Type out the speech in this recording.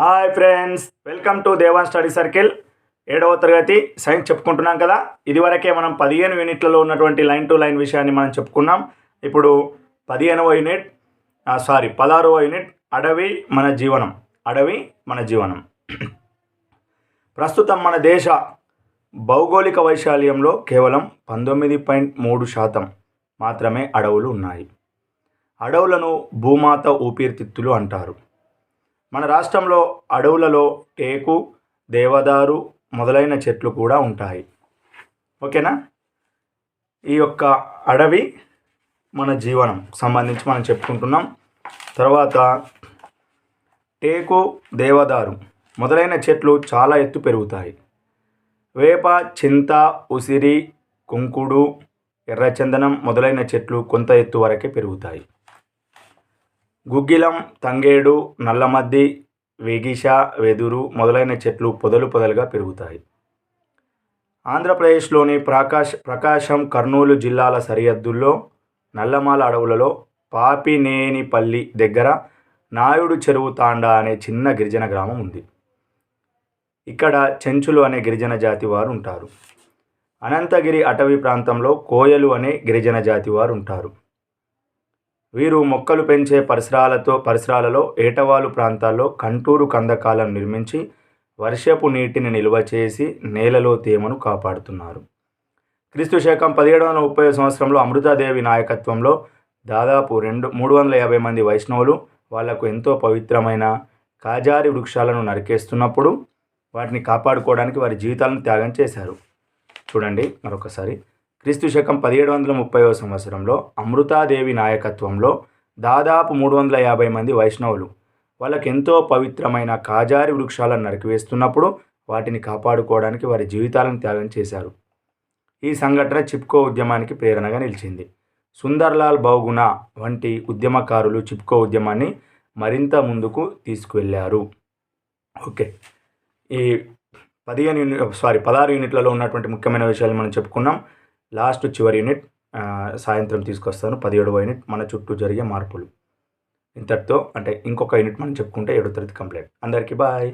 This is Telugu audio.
Hi friends welcome to Devan study circle. ఏడవ తరగతి సైన్స్ చెప్పుకుంటున్నాం కదా? ఇదివరకే మనం పదిహేను యూనిట్లలో ఉన్నటువంటి లైన్ టు లైన్ విషయాన్ని మనం చెప్పుకున్నాం. ఇప్పుడు పదిహేనవ యూనిట్ సారీ పదహారవ యూనిట్ అడవి మన జీవనం. అడవి మన జీవనం. ప్రస్తుతం మన దేశ భౌగోళిక వైశాల్యంలో కేవలం పంతొమ్మిది పాయింట్ మూడు శాతం మాత్రమే అడవులు ఉన్నాయి. అడవులను భూమాత ఊపిరితిత్తులు అంటారు. మన రాష్ట్రంలో అడవులలో టేకు దేవదారు మొదలైన చెట్లు కూడా ఉంటాయి. ఓకేనా? ఈ యొక్క అడవి మన జీవనం సంబంధించి మనం చెప్పుకుంటున్నాం. తర్వాత టేకు దేవదారు మొదలైన చెట్లు చాలా ఎత్తు పెరుగుతాయి. వేప చింత ఉసిరి కుంకుడు ఎర్రచందనం మొదలైన చెట్లు కొంత ఎత్తు వరకే పెరుగుతాయి. గుగ్గిలం తంగేడు నల్లమద్ది వేగిష వెదురు మొదలైన చెట్లు పొదలు పొదలుగా పెరుగుతాయి. ఆంధ్రప్రదేశ్లోని ప్రకాశ్ ప్రకాశం కర్నూలు జిల్లాల సరిహద్దుల్లో నల్లమాల అడవులలో పాపినేనిపల్లి దగ్గర నాయుడు చెరువు తాండా అనే చిన్న గిరిజన గ్రామం ఉంది. ఇక్కడ చెంచులు అనే గిరిజన జాతి వారు ఉంటారు. అనంతగిరి అటవీ ప్రాంతంలో కోయలు అనే గిరిజన జాతి వారు ఉంటారు. వీరు మొక్కలు పెంచే పరిసరాలతో పరిసరాలలో ఏటవాలు ప్రాంతాల్లో కంటూరు కందకాలను నిర్మించి వర్షపు నీటిని నిల్వ చేసి నేలలో తేమను కాపాడుతున్నారు. క్రీస్తు శకం పదిహేడు వందల ముప్పై సంవత్సరంలో అమృతాదేవి నాయకత్వంలో దాదాపు రెండు మూడు వందల యాభై మంది వైష్ణవులు వాళ్ళకు ఎంతో పవిత్రమైన కాజారి వృక్షాలను నరికేస్తున్నప్పుడు వాటిని కాపాడుకోవడానికి వారి జీవితాలను త్యాగం చేశారు. చూడండి మరొకసారి. క్రీస్తు శకం పదిహేడు వందల ముప్పైవ సంవత్సరంలో అమృతాదేవి నాయకత్వంలో దాదాపు మూడు వందల యాభై మంది వైష్ణవులు వాళ్ళకి ఎంతో పవిత్రమైన కాజారి వృక్షాలను నరికివేస్తున్నప్పుడు వాటిని కాపాడుకోవడానికి వారి జీవితాలను త్యాగం చేశారు. ఈ సంఘటన చిప్కో ఉద్యమానికి ప్రేరణగా నిలిచింది. సుందర్లాల్ బౌగుణ వంటి ఉద్యమకారులు చిప్కో ఉద్యమాన్ని మరింత ముందుకు తీసుకువెళ్ళారు. ఓకే. ఈ పదిహేను యూనిట్ సారీ పదహారు యూనిట్లలో ఉన్నటువంటి ముఖ్యమైన విషయాలు మనం చెప్పుకున్నాం. లాస్ట్ చివరి యూనిట్ సాయంత్రం తీసుకొస్తాను. పదిహేడవ యూనిట్ మన చుట్టూ జరిగే మార్పులు. ఇంతటితో అంటే ఇంకొక యూనిట్ మనం చెప్పుకుంటే ఏడో తరగతి కంప్లీట్. అందరికీ బాయ్.